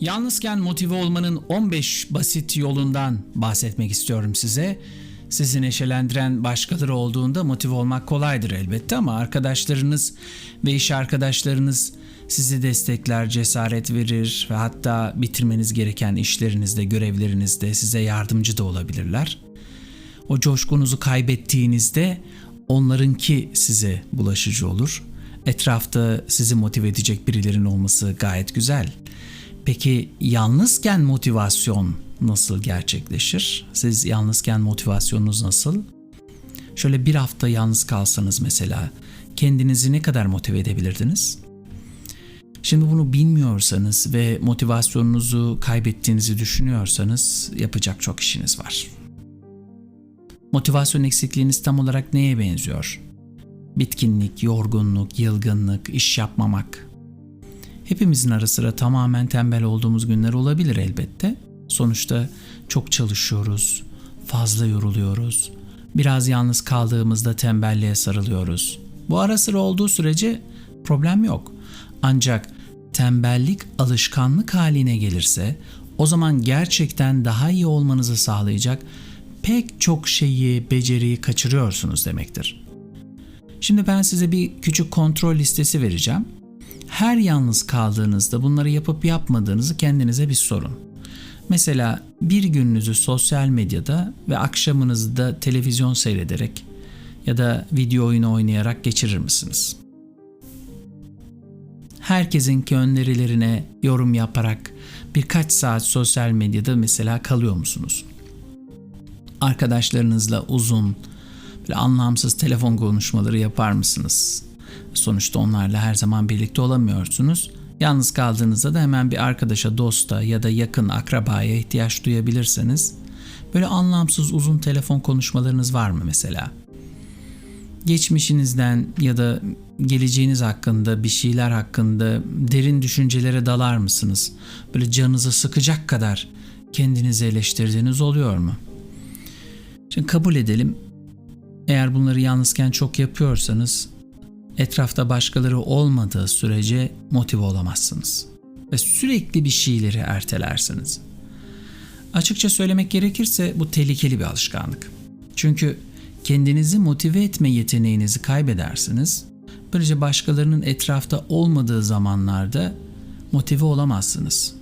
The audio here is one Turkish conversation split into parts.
Yalnızken motive olmanın 15 basit yolundan bahsetmek istiyorum size. Sizi neşelendiren başkaları olduğunda motive olmak kolaydır elbette ama arkadaşlarınız ve iş arkadaşlarınız sizi destekler, cesaret verir ve hatta bitirmeniz gereken işlerinizde, görevlerinizde size yardımcı da olabilirler. O coşkunuzu kaybettiğinizde onlarınki size bulaşıcı olur. Etrafta sizi motive edecek birilerinin olması gayet güzel. Peki yalnızken motivasyon nasıl gerçekleşir? Siz yalnızken motivasyonunuz nasıl? Şöyle bir hafta yalnız kalsanız mesela kendinizi ne kadar motive edebilirdiniz? Şimdi bunu bilmiyorsanız ve motivasyonunuzu kaybettiğinizi düşünüyorsanız yapacak çok işiniz var. Motivasyon eksikliğiniz tam olarak neye benziyor? Bitkinlik, yorgunluk, yılgınlık, iş yapmamak. Hepimizin ara sıra tamamen tembel olduğumuz günler olabilir elbette. Sonuçta çok çalışıyoruz, fazla yoruluyoruz. Biraz yalnız kaldığımızda tembelliğe sarılıyoruz. Bu ara sıra olduğu sürece problem yok. Ancak tembellik alışkanlık haline gelirse o zaman gerçekten daha iyi olmanızı sağlayacak pek çok şeyi, beceriyi kaçırıyorsunuz demektir. Şimdi ben size bir küçük kontrol listesi vereceğim. Her yalnız kaldığınızda bunları yapıp yapmadığınızı kendinize bir sorun. Mesela bir gününüzü sosyal medyada ve akşamınızı da televizyon seyrederek ya da video oyunu oynayarak geçirir misiniz? Herkesinki önerilerine yorum yaparak birkaç saat sosyal medyada mesela kalıyor musunuz? Arkadaşlarınızla uzun, böyle anlamsız telefon konuşmaları yapar mısınız? Sonuçta onlarla her zaman birlikte olamıyorsunuz. Yalnız kaldığınızda da hemen bir arkadaşa, dosta ya da yakın akrabaya ihtiyaç duyabilirseniz böyle anlamsız uzun telefon konuşmalarınız var mı mesela? Geçmişinizden ya da geleceğiniz hakkında, bir şeyler hakkında derin düşüncelere dalar mısınız? Böyle canınızı sıkacak kadar kendinizi eleştirdiğiniz oluyor mu? Şimdi kabul edelim. Eğer bunları yalnızken çok yapıyorsanız etrafta başkaları olmadığı sürece motive olamazsınız ve sürekli bir şeyleri ertelersiniz. Açıkça söylemek gerekirse bu tehlikeli bir alışkanlık. Çünkü kendinizi motive etme yeteneğinizi kaybedersiniz. Böylece başkalarının etrafta olmadığı zamanlarda motive olamazsınız.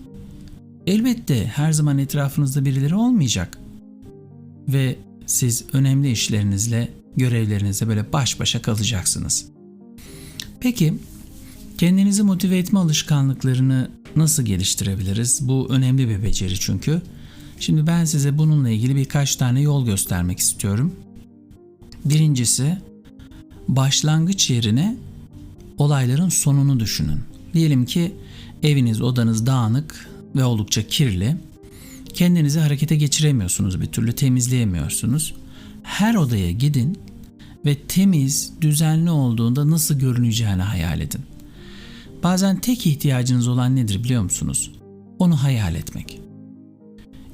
Elbette her zaman etrafınızda birileri olmayacak. Ve siz önemli işlerinizle, görevlerinizle böyle baş başa kalacaksınız. Peki kendinizi motive etme alışkanlıklarını nasıl geliştirebiliriz? Bu önemli bir beceri çünkü. Şimdi ben size bununla ilgili birkaç tane yol göstermek istiyorum. Birincisi başlangıç yerine olayların sonunu düşünün. Diyelim ki eviniz, odanız dağınık ve oldukça kirli. Kendinizi harekete geçiremiyorsunuz bir türlü temizleyemiyorsunuz. Her odaya gidin ve temiz, düzenli olduğunda nasıl görüneceğini hayal edin. Bazen tek ihtiyacınız olan nedir biliyor musunuz? Onu hayal etmek.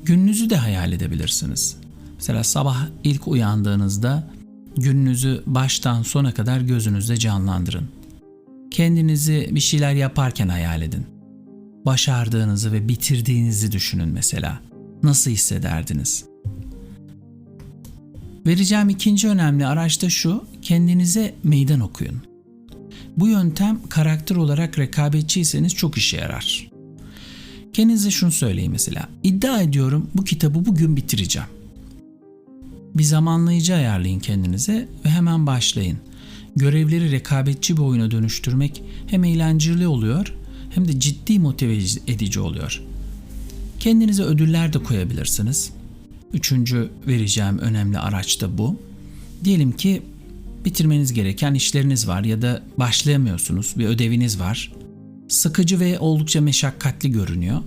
Gününüzü de hayal edebilirsiniz. Mesela sabah ilk uyandığınızda gününüzü baştan sona kadar gözünüzde canlandırın. Kendinizi bir şeyler yaparken hayal edin. Başardığınızı ve bitirdiğinizi düşünün mesela. Nasıl hissederdiniz? Vereceğim ikinci önemli araç da şu, kendinize meydan okuyun. Bu yöntem karakter olarak rekabetçiyseniz çok işe yarar. Kendinize şunu söyleyin mesela. İddia ediyorum bu kitabı bugün bitireceğim. Bir zamanlayıcı ayarlayın kendinize ve hemen başlayın. Görevleri rekabetçi bir oyuna dönüştürmek hem eğlenceli oluyor hem de ciddi motive edici oluyor. Kendinize ödüller de koyabilirsiniz. Üçüncü vereceğim önemli araç da bu. Diyelim ki bitirmeniz gereken işleriniz var ya da başlayamıyorsunuz, bir ödeviniz var. Sıkıcı ve oldukça meşakkatli görünüyor.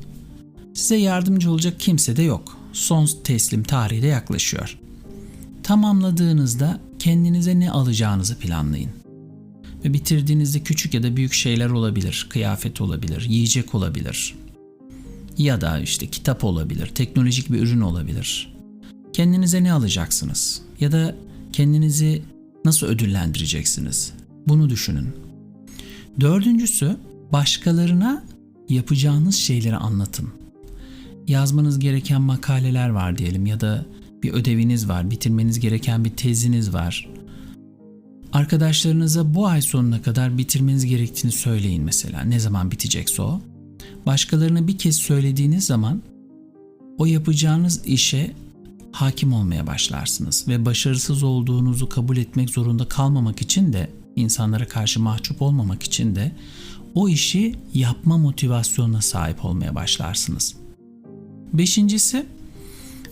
Size yardımcı olacak kimse de yok. Son teslim tarihi de yaklaşıyor. Tamamladığınızda kendinize ne alacağınızı planlayın. Ve bitirdiğinizde küçük ya da büyük şeyler olabilir. Kıyafet olabilir, yiyecek olabilir. Ya da işte kitap olabilir, teknolojik bir ürün olabilir. Kendinize ne alacaksınız? Ya da kendinizi nasıl ödüllendireceksiniz? Bunu düşünün. Dördüncüsü başkalarına yapacağınız şeyleri anlatın. Yazmanız gereken makaleler var diyelim ya da bir ödeviniz var, bitirmeniz gereken bir teziniz var. Arkadaşlarınıza bu ay sonuna kadar bitirmeniz gerektiğini söyleyin mesela. Ne zaman bitecekse o. Başkalarına bir kez söylediğiniz zaman o yapacağınız işe hakim olmaya başlarsınız ve başarısız olduğunuzu kabul etmek zorunda kalmamak için de insanlara karşı mahcup olmamak için de o işi yapma motivasyonuna sahip olmaya başlarsınız. Beşincisi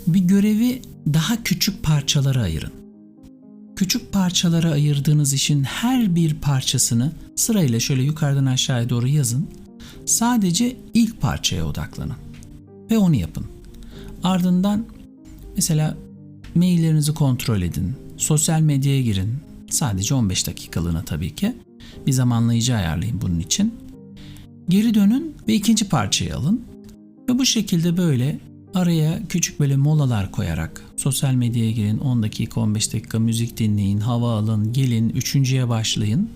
bir görevi daha küçük parçalara ayırın. Küçük parçalara ayırdığınız işin her bir parçasını sırayla şöyle yukarıdan aşağıya doğru yazın. Sadece ilk parçaya odaklanın ve onu yapın. Ardından mesela maillerinizi kontrol edin, sosyal medyaya girin. Sadece 15 dakikalığına tabii ki. Bir zamanlayıcı ayarlayın bunun için. Geri dönün ve ikinci parçayı alın. Ve bu şekilde böyle araya küçük böyle molalar koyarak sosyal medyaya girin 10 dakika 15 dakika müzik dinleyin, hava alın, gelin, üçüncüye başlayın.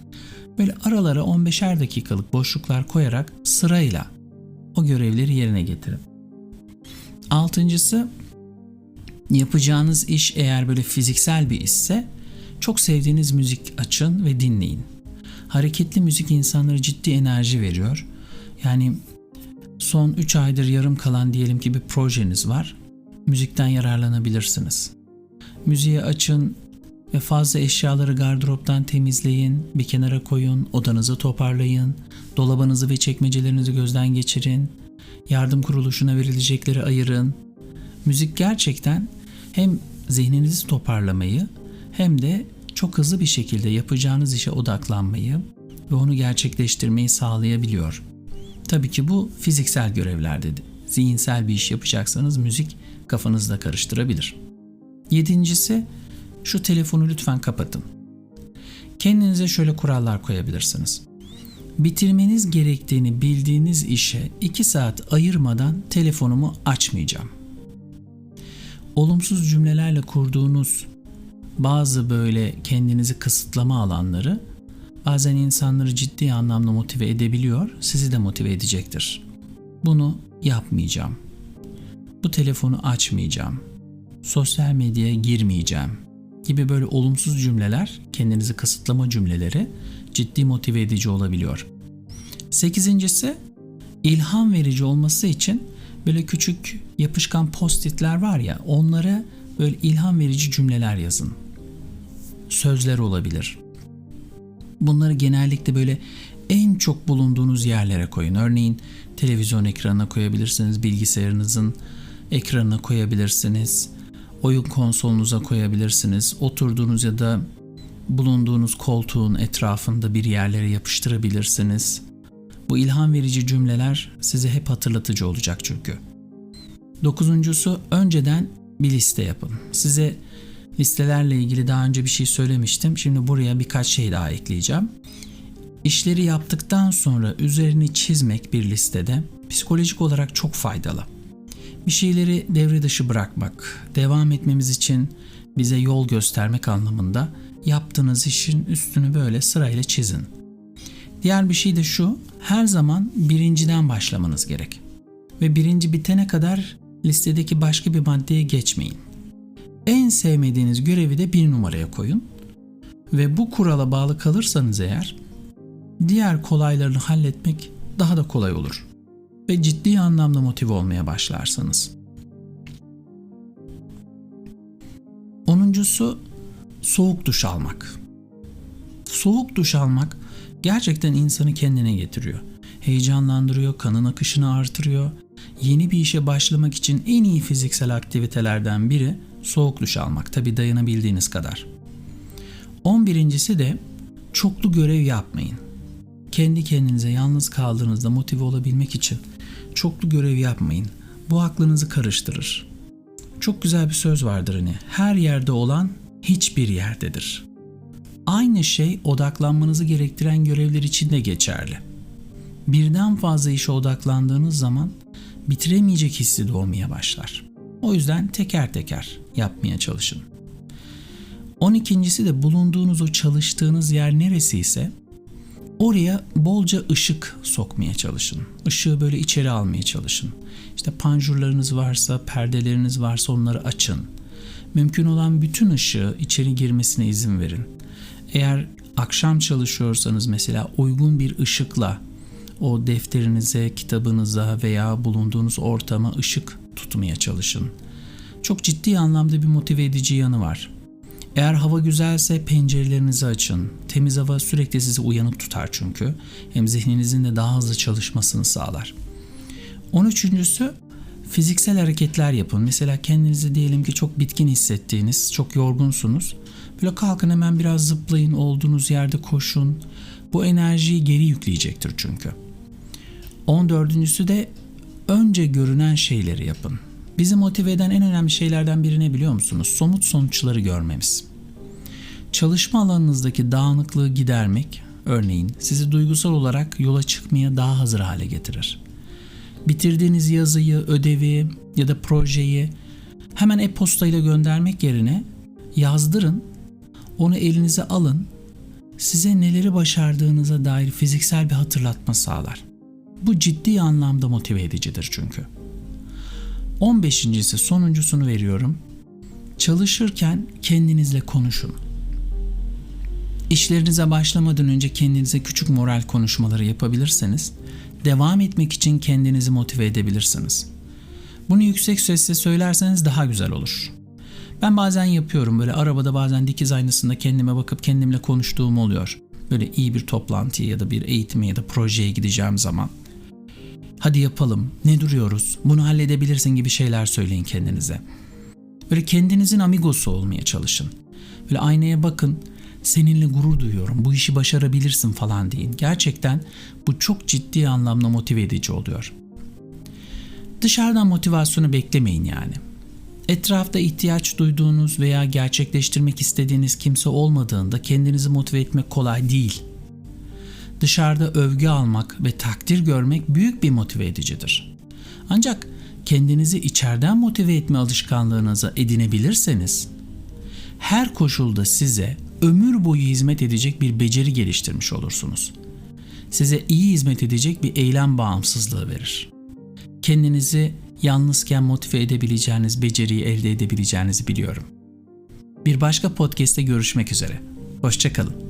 Böyle aralara 15'er dakikalık boşluklar koyarak sırayla o görevleri yerine getirin. Altıncısı yapacağınız iş eğer böyle fiziksel bir işse çok sevdiğiniz müzik açın ve dinleyin. Hareketli müzik insanlara ciddi enerji veriyor. Yani son 3 aydır yarım kalan diyelim ki bir projeniz var. Müzikten yararlanabilirsiniz. Müziği açın ve fazla eşyaları gardıroptan temizleyin, bir kenara koyun, odanızı toparlayın, dolabınızı ve çekmecelerinizi gözden geçirin, yardım kuruluşuna verilecekleri ayırın. Müzik gerçekten hem zihninizi toparlamayı hem de çok hızlı bir şekilde yapacağınız işe odaklanmayı ve onu gerçekleştirmeyi sağlayabiliyor. Tabii ki bu fiziksel görevlerde de. Zihinsel bir iş yapacaksanız müzik kafanızda karıştırabilir. Yedincisi şu telefonu lütfen kapatın. Kendinize şöyle kurallar koyabilirsiniz. Bitirmeniz gerektiğini bildiğiniz işe 2 saat ayırmadan telefonumu açmayacağım. Olumsuz cümlelerle kurduğunuz bazı böyle kendinizi kısıtlama alanları bazen insanları ciddi anlamda motive edebiliyor, sizi de motive edecektir. Bunu yapmayacağım. Bu telefonu açmayacağım. Sosyal medyaya girmeyeceğim gibi böyle olumsuz cümleler, kendinizi kısıtlama cümleleri ciddi motive edici olabiliyor. Sekizincisi, ilham verici olması için böyle küçük yapışkan post-itler var ya, onlara böyle ilham verici cümleler yazın. Sözler olabilir. Bunları genellikle böyle en çok bulunduğunuz yerlere koyun. Örneğin televizyon ekranına koyabilirsiniz, bilgisayarınızın ekranına koyabilirsiniz, oyun konsolunuza koyabilirsiniz, oturduğunuz ya da bulunduğunuz koltuğun etrafında bir yerlere yapıştırabilirsiniz. Bu ilham verici cümleler size hep hatırlatıcı olacak çünkü. Dokuzuncusu önceden bir liste yapın. Size listelerle ilgili daha önce bir şey söylemiştim. Şimdi buraya birkaç şey daha ekleyeceğim. İşleri yaptıktan sonra üzerini çizmek bir listede psikolojik olarak çok faydalı. Bir şeyleri devre dışı bırakmak, devam etmemiz için bize yol göstermek anlamında yaptığınız işin üstünü böyle sırayla çizin. Diğer bir şey de şu, her zaman birinciden başlamanız gerek. Ve birinci bitene kadar listedeki başka bir maddeye geçmeyin. En sevmediğiniz görevi de bir numaraya koyun. Ve bu kurala bağlı kalırsanız eğer diğer kolaylarını halletmek daha da kolay olur. Ve ciddi anlamda motive olmaya başlarsınız. Onuncusu soğuk duş almak. Soğuk duş almak gerçekten insanı kendine getiriyor. Heyecanlandırıyor, kanın akışını artırıyor. Yeni bir işe başlamak için en iyi fiziksel aktivitelerden biri soğuk duş almak. Tabi dayanabildiğiniz kadar. 11.si de çoklu görev yapmayın. Kendi kendinize yalnız kaldığınızda motive olabilmek için çoklu görev yapmayın. Bu aklınızı karıştırır. Çok güzel bir söz vardır hani. Her yerde olan hiçbir yerdedir. Aynı şey odaklanmanızı gerektiren görevler için de geçerli. Birden fazla işe odaklandığınız zaman bitiremeyecek hissi doğmaya başlar. O yüzden teker teker yapmaya çalışın. 12.si de bulunduğunuz o çalıştığınız yer neresi ise Oraya bolca ışık sokmaya çalışın. Işığı böyle içeri almaya çalışın. İşte panjurlarınız varsa, perdeleriniz varsa onları açın. Mümkün olan bütün ışığı içeri girmesine izin verin. Eğer akşam çalışıyorsanız mesela uygun bir ışıkla o defterinize, kitabınıza veya bulunduğunuz ortama ışık tutmaya çalışın. Çok ciddi anlamda bir motive edici yanı var. Eğer hava güzelse pencerelerinizi açın. Temiz hava sürekli sizi uyanık tutar çünkü. Hem zihninizin de daha hızlı çalışmasını sağlar. 13.sü fiziksel hareketler yapın. Mesela kendinizi diyelim ki çok bitkin hissettiğiniz, çok yorgunsunuz. Böyle kalkın hemen biraz zıplayın, olduğunuz yerde koşun. Bu enerjiyi geri yükleyecektir çünkü. 14.sü de önce görünen şeyleri yapın. Bizi motive eden en önemli şeylerden biri ne biliyor musunuz? Somut sonuçları görmemiz. Çalışma alanınızdaki dağınıklığı gidermek, örneğin sizi duygusal olarak yola çıkmaya daha hazır hale getirir. Bitirdiğiniz yazıyı, ödevi ya da projeyi hemen e-posta ile göndermek yerine yazdırın, onu elinize alın, size neleri başardığınıza dair fiziksel bir hatırlatma sağlar. Bu ciddi anlamda motive edicidir çünkü. 15.si sonuncusunu veriyorum. Çalışırken kendinizle konuşun. İşlerinize başlamadan önce kendinize küçük moral konuşmaları yapabilirseniz devam etmek için kendinizi motive edebilirsiniz. Bunu yüksek sesle söylerseniz daha güzel olur. Ben bazen yapıyorum böyle arabada bazen dikiz aynasında kendime bakıp kendimle konuştuğum oluyor. Böyle iyi bir toplantıya ya da bir eğitime ya da projeye gideceğim zaman. Hadi yapalım. Ne duruyoruz? Bunu halledebilirsin gibi şeyler söyleyin kendinize. Böyle kendinizin amigosu olmaya çalışın. Böyle aynaya bakın. Seninle gurur duyuyorum. Bu işi başarabilirsin falan deyin. Gerçekten bu çok ciddi anlamda motive edici oluyor. Dışarıdan motivasyonu beklemeyin yani. Etrafta ihtiyaç duyduğunuz veya gerçekleştirmek istediğiniz kimse olmadığında kendinizi motive etmek kolay değil dışarıda övgü almak ve takdir görmek büyük bir motive edicidir. Ancak kendinizi içeriden motive etme alışkanlığınıza edinebilirseniz her koşulda size ömür boyu hizmet edecek bir beceri geliştirmiş olursunuz. Size iyi hizmet edecek bir eylem bağımsızlığı verir. Kendinizi yalnızken motive edebileceğiniz beceriyi elde edebileceğinizi biliyorum. Bir başka podcast'te görüşmek üzere. Hoşçakalın.